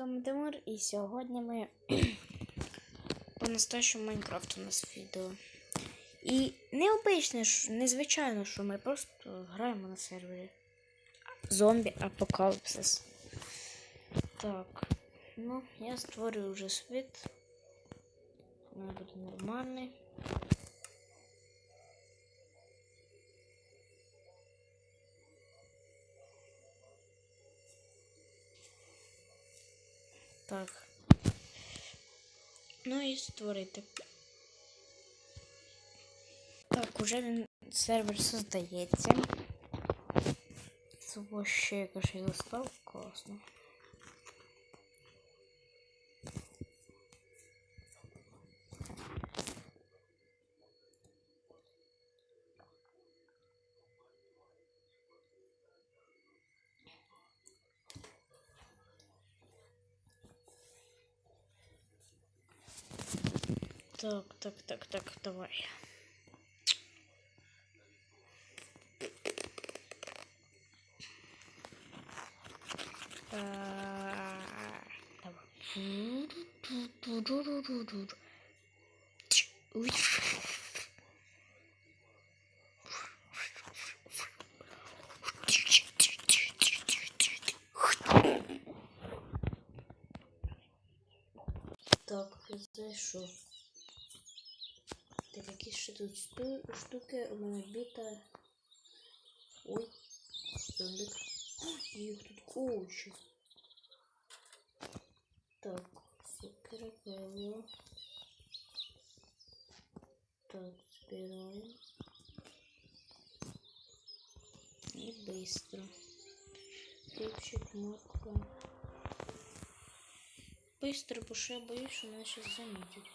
вами Тимур, і сьогодні ми по настоящему Майнкрафту у нас відео. І необичне, незвичайно, що ми просто граємо на сервері. Зомбі Апокаліпсис. Так. Ну, я створюю вже світ. Він буде нормальний. Так. Ну і створити. Так, уже він сервер создається. Це вообще якось я достав. Класно. Так, так, так, так, давай. Давай. Так, зайшов. Так, якісь ще тут сту- штуки у мене біта. Ой, зомбик. Їх тут куча. Так, секера певно. Так, збираємо. І быстро. Хлібчик, морква. Быстро, бо що я боюсь, що мене зараз замітять.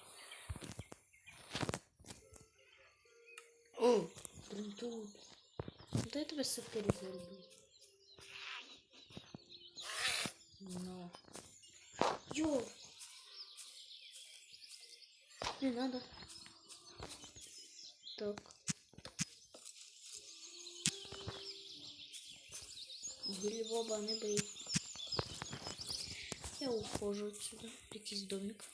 О, блин, тут. Я тебе сокири зарубил? Ну. Йо! Не надо. Так. Гильвоба, не бей. Я ухожу отсюда. Якийсь домик.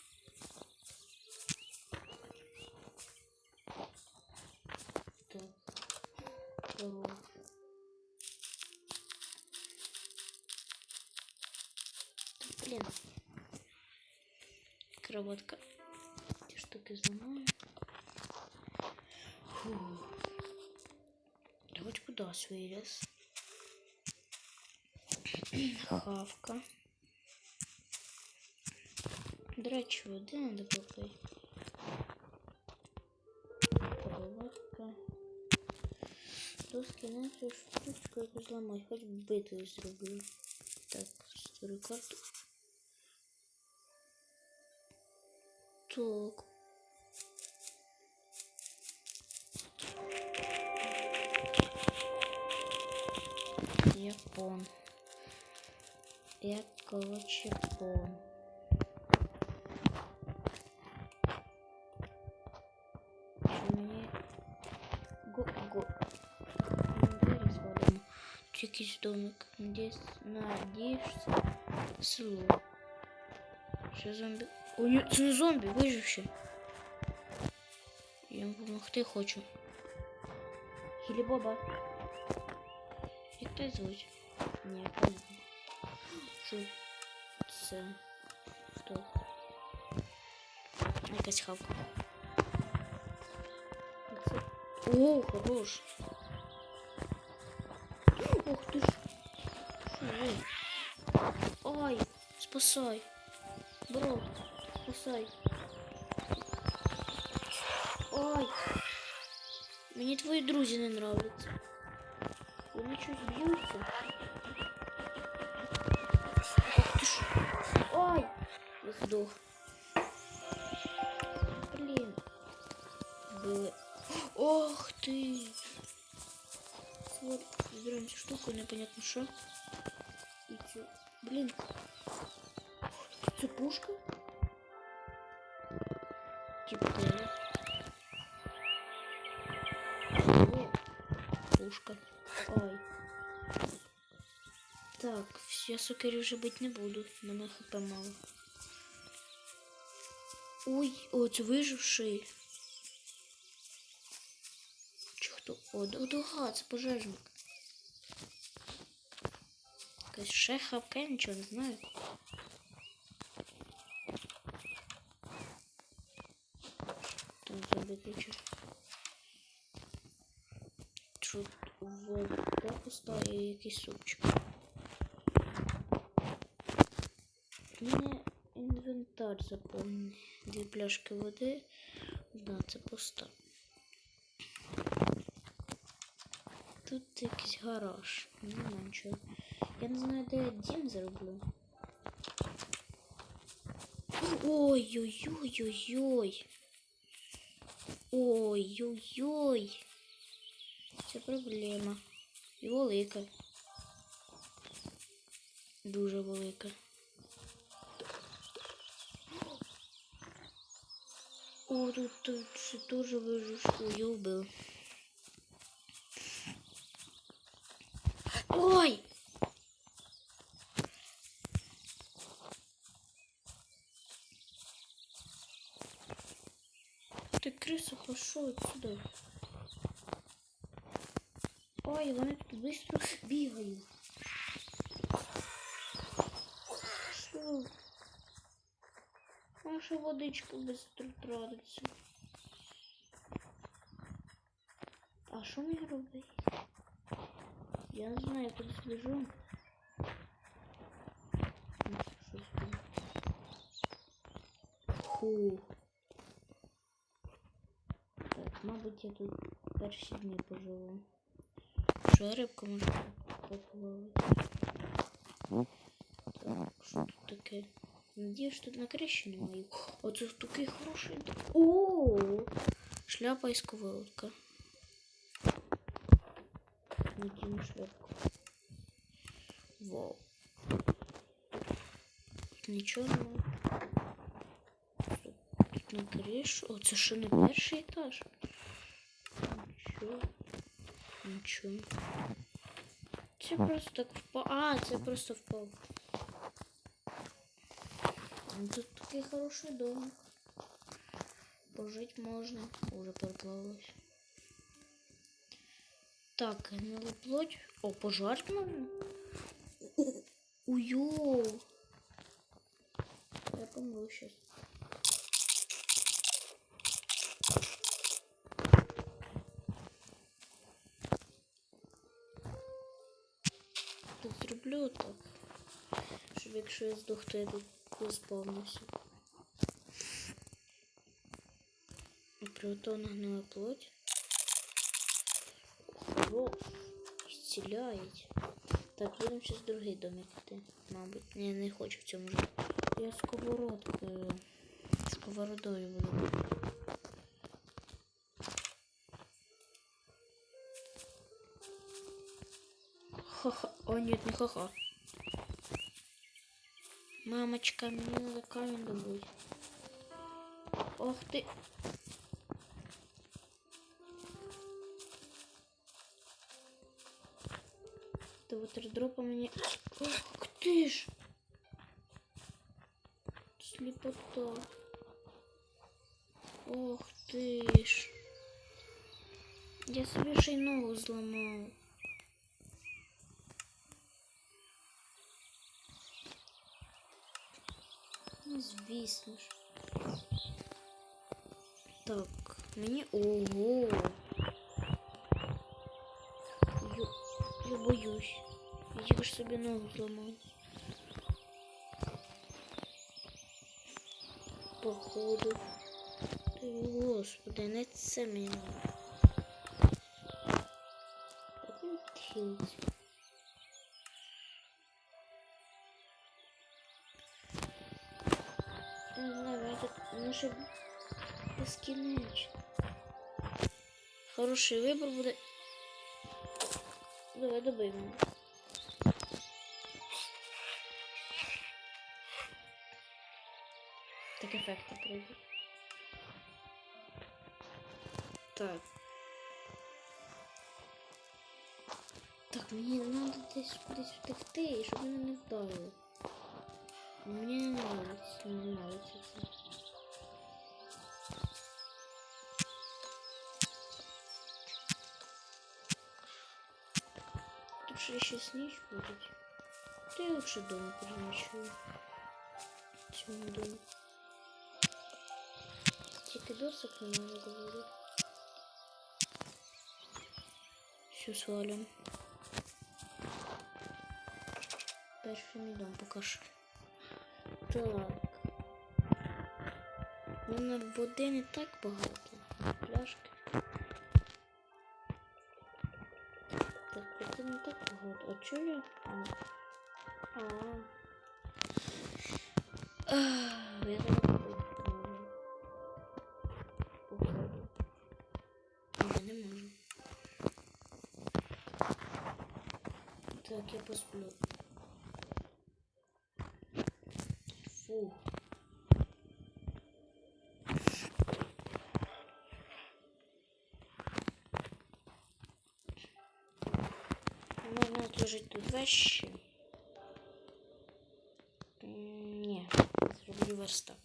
Так. Корова. Да, блин. Кроватка. Эти штуки взломаю. Фу. Да хоть куда вылез. Хавка. Драчу, де надо попасть? Кроватка. Доски на цю штучку якусь зламати, хоч битою зроблю. Так, створю карту. Так. Япон. Я, короче, пон. Чи якийсь домик. Десь надієшся. Село. Що зомбі? О, ні, це не зомбі, виживши. Я йому допомогти хочу. Хілі Боба. Як тебе звуть? Ні, я не знаю. Що це? Хто? Якась хавка. Це- О, хорош. Ой, спасай. Бро, спасай. Ой. Мені твої друзі не нравляться. Вони щось б'ються. Ох ти ж. Ой! Я здох. Блін. Били. Ох ты! Вот, забираем эту штуку, непонятно что. И чё? Блин. Это пушка? Типа да. О, пушка. Ой. Так, я сокирі вже бить не буду, мене хп мало. Ой, о, це виживший. Чи хто? О, д- дуга, це пожежник. Якась ще хапка, я нічого не знаю. Там забити чи. Тут пуста і якийсь супчик. У мене інвентар. Дві пляшки води. Да, це пусто. Тут якийсь гараж. Нема нічого. Я не знаю, де я дім зроблю. Ой-ой-ой-ой-ой. Ой-ой-ой. Це проблема. І велика. Дуже велика. О, тут, тут дуже вижушку. Я вбив. Ой! Ти криса пошел отсюда. Ой, вони тут быстро бігають. Що? Наша водичка быстро тратиться. А що мені робити? Я не знаю, я кудись біжу. Ну, щось буде. Фу. Так, мабуть, я тут перші дні поживу. Що я рибку можу попробувати? Так, що тут таке? Надіюсь, тут на криші немає. О, це такий хороший. д- О! Шляпа і сковородка. Надіну шляпку. Вау. Тут нічого немає. Тут, тут на кришу. О, це ще не перший етаж. Нічого. Нічого. Це просто так впав. А, це просто впав. Ну, Тут такий хороший домик. Пожить можна. Уже переплавилось. Так, гнила плоть. О, пожарить можна? Уйо. Я помру сейчас. Зроблю так. Щоб якщо я здох, то я тут заспавнився. Приготовлена гнила плоть. Хорош. Исцеляет. Так, будемо зараз другий домик йти. Мабуть. Я не хочу в цьому жити. Я сковородкою. Сковородою буду. Ха-ха. О, нет, не ха-ха. Мамочка, мне надо камень добыть. Ох ты. Это вот airdропа мне... Ох ты ж! Слепота. Ох ты ж. Я себе ногу зламав. Ну, звісно. Так, мені. Ого. Я, я боюсь. Я тільки ж собі ногу зламав. Походу. Ти, господи, не це мені. надо. Як він хилиться? Не знаю, я тут може безкінечно. Хороший вибір буде. Давай мене. Так ефектно пройде. Так. Так, мені треба десь кудись втекти, щоб мене не вдарили. Мені не нравится, не нравится лучше сейчас ночь будет. Да я лучше дома переночую. Почему дома? Кстати, досок не могу говорить. Все свалим. Дальше не дам покажу. Так. Ну, У мене води не так багато. Так, води не так багато. А чого я? А. А. Я. Попробую. Ні, не можу. Так, я посплю. Фу. Отложить тут вещи. М, Не, зроблю. Верстак.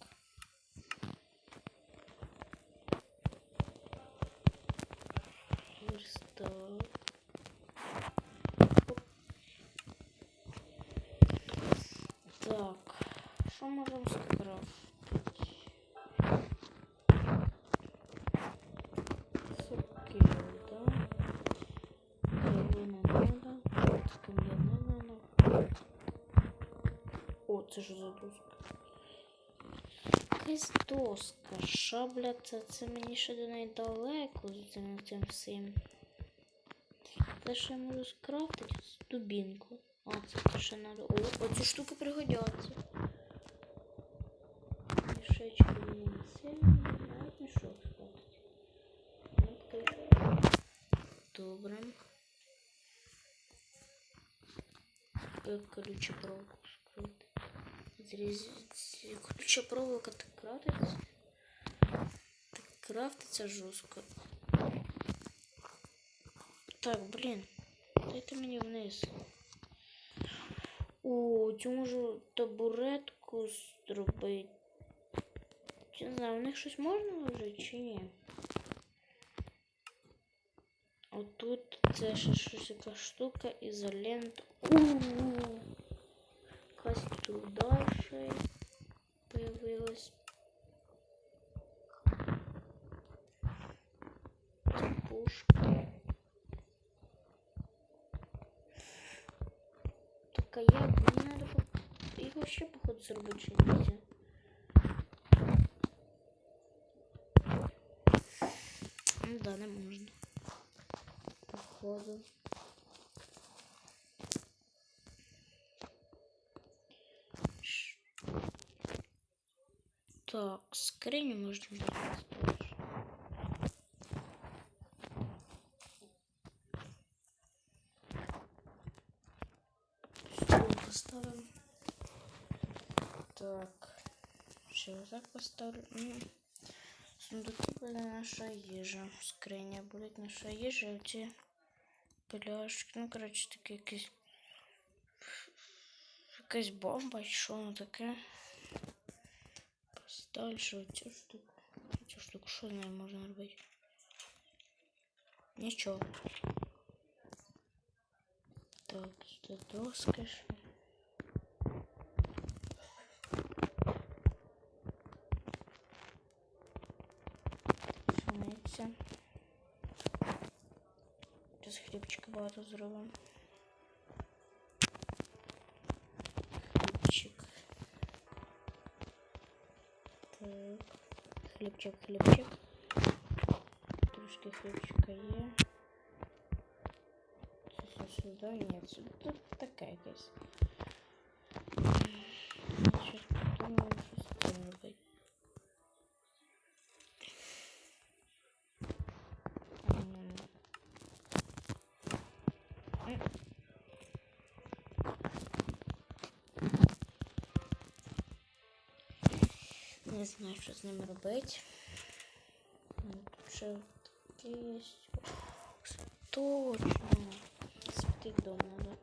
Це ж за доска. Якась доска. Шабля, це, це мені ще до неї далеко з цим, всім. Те, що я можу скрафтити, це дубінку. А, це те, що надо. О, оці штуки пригодяться. Мішечки сильно, навіть мішок. Ну, поки що. Добре. Як ключепроводку скрити. Зріз... Ключепроводка так крафтиться. Так крафтиться жорстко. Так, блін. Дайте мені вниз. О, цю можу табуретку зробити. Я не знаю, у них щось можна вложити чи ні? Отут це ще щось яка штука, ізолент. Ууу. Якась тут дальше появилась. Пушка. А як? Мені надо по- його ще походу зробити чи нельзя. Ну да, не можна. Походу. Так, скриню можна зробити. теж. Стул поставим. Так. Ще вот так поставлю. М. Сундуки буде наша їжа. Скриня буде наша їжа. Оці пляшки. Ну, коротше, таке якесь. Якась бомба, чи що воно таке. Що цю штуку. Цю штуку, що з нею можна робити? Так, це доска ще. Пшениця. Зараз хлібчика багато зробимо. Хлібчик, хлібчик. Трошки хлібчика є. Це все сюди. Ні, це тут таке якесь. Щось подумаємо, що з цим робити. М. Не знаю, що з ним робити. Ще є. Точно. Тільки дом надо.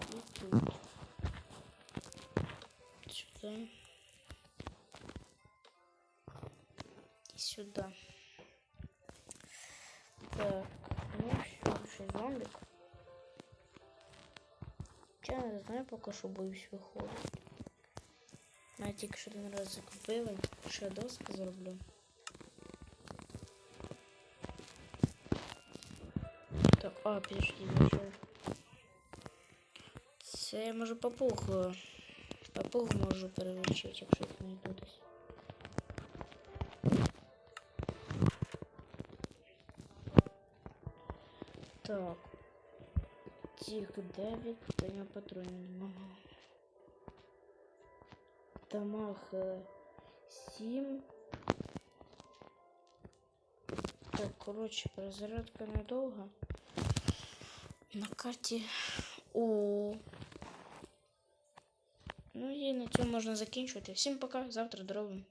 И тут. Сюда. И сюда. Так, ну все, ще зомбик. Я не знаю, поки що боюсь виходити. Я тільки що один раз закупила, ще доски зроблю. Так, а, підожди, я ще. Це я можу папуг. е, Папуг можу перелучити, якщо їх знайду десь. Так. Тих 9, та я патронів немає. Тамах 7. Так, коротше, перезарядка недовга. На карті. О. Ну і на цьому можна закінчувати. Всім пока, завтра доробимо.